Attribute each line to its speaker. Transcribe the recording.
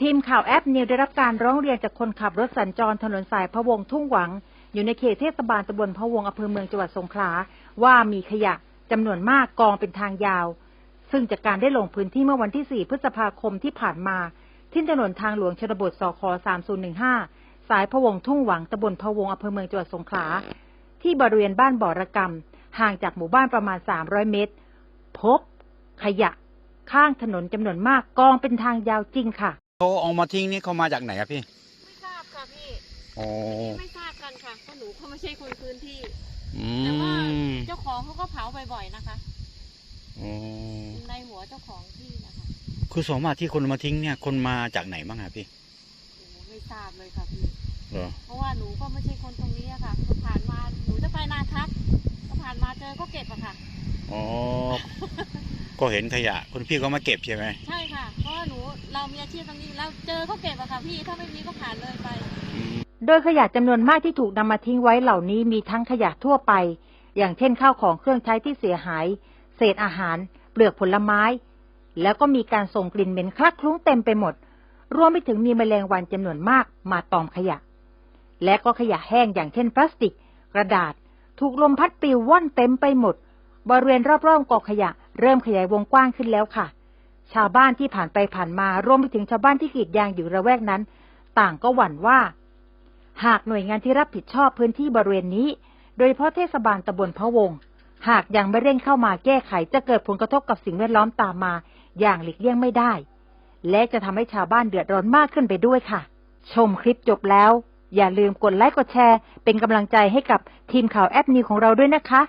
Speaker 1: ทีมข่าวแอปนิวได้รับการร้องเรียนจากคนขับรถสัญจรถนนสายพะวงทุ่งหวัง อยู่ในเขตเทศบาลตำบลพะวงอำเภอเมืองจังหวัดสงขลาว่ามีขยะจำนวนมากกองเป็นทางยาว ซึ่งจากการได้ลงพื้นที่เมื่อวันที่ 4 พฤษภาคมที่ผ่านมา ที่ถนนทางหลวงชนบทสค3015 สายพะวงทุ่งหวังตำบลพะวงอำเภอเมืองจังหวัดสงขลาที่บริเวณบ้านบ่อระกำห่างจากหมู่บ้านประมาณ 300 เมตร พบ ขยะ ข้างถนนจำนวนมากกองเป็นทางยาวจริงค่ะ
Speaker 2: เขาเอามาทิ้งนี่เขามาจากไหนครับพี่
Speaker 3: ไม่ทราบค่ะพี่
Speaker 2: โอ้
Speaker 3: ไม่ทราบกันค่ะเพราะหนูก็ไม่ใช่คนพื้นที่
Speaker 2: อื
Speaker 3: แต่ว่ามเจ้าของเขาก็เผาบ่อยๆนะคะ
Speaker 2: โอ้
Speaker 3: ในหัวเจ้าของที่นะคะ
Speaker 2: คือสมมติที่คนมาทิ้งเนี่ย คนมาจากไหนบ้างอะพี่
Speaker 3: โอ้ไม่ทราบเลยค่ะพี่
Speaker 2: เหรอ
Speaker 3: เพราะว่าหนูก็ไม่ใช่คนตรงนี้อะค่ะผ่านมาหนูจะไปนาทับก็ผ่านมาเจอก็เก็บอะค่ะ
Speaker 2: อ๋อ ก็เห็นขยะคุณพี่ก็มาเก็บใช่ไหม
Speaker 3: ใช่ค่ะ เราะว่าหนูเรามีอาชีพตรงนี้เราเจอเขาเก็บอะค่ะพี่ถ้าไม่มีก็ผ่านเลยไป
Speaker 1: โดยขยะจำนวนมากที่ถูกนำมาทิ้งไว้เหล่านี้มีทั้งขยะทั่วไป อย่างเช่นข้าวของเครื่องใช้ที่เสียหาย เศษอาหาร เปลือกผลไม้ แล้วก็มีการส่งกลิ่นเหม็นคลักคลุ้งเต็มไปหมด รวมไปถึงมีแมลงวันจำนวนมากมาตอมขยะ และก็ขยะแห้งอย่างเช่นพลาสติก กระดาษ ถูกลมพัดปลิวว่อนเต็มไปหมด บริเวณรอบๆกองขยะเริ่มขยายวงกว้างขึ้นแล้วค่ะ ชาวบ้านที่ผ่านไปผ่านมารวมไปถึงชาวบ้านที่กรีดยางอยู่ระแวกนั้น ต่างก็หวั่นว่า หากหน่วยงานที่รับผิดชอบพื้นที่บริเวณนี้ โดยเฉพาะเทศบาลตำบลพะวง หากยังไม่เร่งเข้ามาแก้ไข จะเกิดผลกระทบกับสิ่งแวดล้อมตามมา อย่างหลีกเลี่ยงไม่ได้ และจะทำให้ชาวบ้านเดือดร้อนมากขึ้นไปด้วยค่ะ ชมคลิปจบแล้ว อย่าลืมกดไลค์กดแชร์ เป็นกำลังใจให้กับทีมข่าวแอปนิวของเราด้วยนะคะ